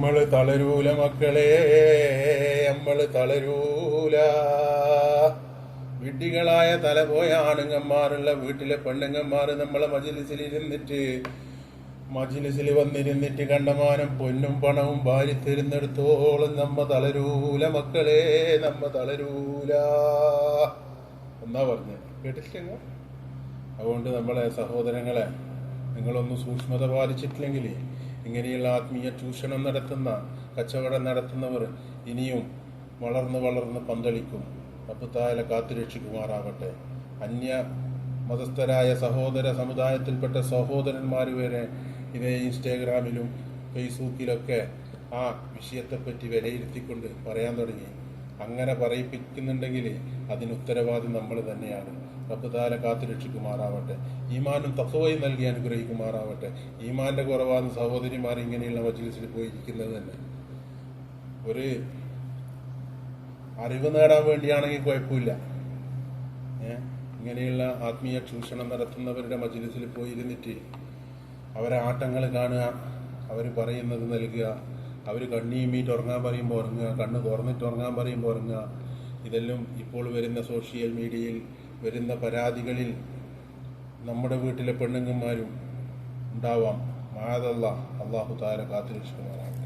നമ്മൾ തളരൂല മക്കളെ നമ്മൾ തളരൂല. വിഡ്ഢികളായ തലപോയ ആണുങ്ങന്മാരുള്ള വീട്ടിലെ പെണ്ണുങ്ങന്മാർ നമ്മളെ മജിലിസിൽ ഇരുന്നിട്ട് മജിലിസിൽ വന്നിരുന്നിട്ട് കണ്ടമാനം പൊന്നും പണവും ഭാര്യ തരുന്നിടത്തോളം നമ്മ തളരൂല മക്കളെ നമ്മ തളരൂല. എന്നാ പറഞ്ഞ്? കേട്ടിട്ടില്ല അതുകൊണ്ട് നമ്മളെ സഹോദരങ്ങളെ നിങ്ങളൊന്ന് സൂക്ഷ്മത പാലിച്ചിട്ടില്ലെങ്കിൽ ഇങ്ങനെയുള്ള ആത്മീയ ചൂഷണം നടത്തുന്ന കച്ചവടം നടത്തുന്നവർ ഇനിയും വളർന്ന് വളർന്ന് പന്തളിക്കും. അപ്പുത്തായാലെ കാത്തുരക്ഷിക്കുമാറാവട്ടെ അന്യ മതസ്ഥരായ സഹോദര സമുദായത്തിൽപ്പെട്ട സഹോദരന്മാർ വരെ ഇതേ ഇൻസ്റ്റാഗ്രാമിലും ഫേസ്ബുക്കിലൊക്കെ ആ വിഷയത്തെപ്പറ്റി വിലയിരുത്തിക്കൊണ്ട് പറയാൻ തുടങ്ങി. അങ്ങനെ പറയിപ്പിക്കുന്നുണ്ടെങ്കിൽ അതിന് ഉത്തരവാദി നമ്മൾ തന്നെയാണ്. റബ്ബുതാല കാത്തുരക്ഷിക്കുമാറാവട്ടെ ഈമാനും തത്വയും നൽകി അനുഗ്രഹിക്കുമാറാവട്ടെ. ഈമാന്റെ കുറവാണ് സഹോദരിമാർ ഇങ്ങനെയുള്ള മജ്ലിസിൽ പോയിരിക്കുന്നത് തന്നെ. ഒരു അറിവ് നേടാൻ വേണ്ടിയാണെങ്കിൽ കുഴപ്പമില്ല? ഇങ്ങനെയുള്ള ആത്മീയ ചൂഷണം നടത്തുന്നവരുടെ മജ്ലിസിൽ പോയിരുന്നിട്ട് അവരെ ആട്ടങ്ങൾ കാണുക അവർ പറയുന്നത് നൽകുക അവർ കണ്ണീമീറ്റ് ഉറങ്ങാൻ പറയുമ്പോൾ ഉറങ്ങുക കണ്ണ് തുറന്നിട്ട് ഉറങ്ങാൻ പറയുമ്പോൾ ഉറങ്ങുക. ഇതെല്ലാം ഇപ്പോൾ വരുന്ന സോഷ്യൽ മീഡിയയിൽ വരുന്ന പരാതികളിൽ നമ്മുടെ വീട്ടിലെ പെണ്ണുങ്ങന്മാരും ഉണ്ടാവാം. മാതല്ല അള്ളാഹു. താര കാത്തിരക്ഷിക്കുമാറാണ്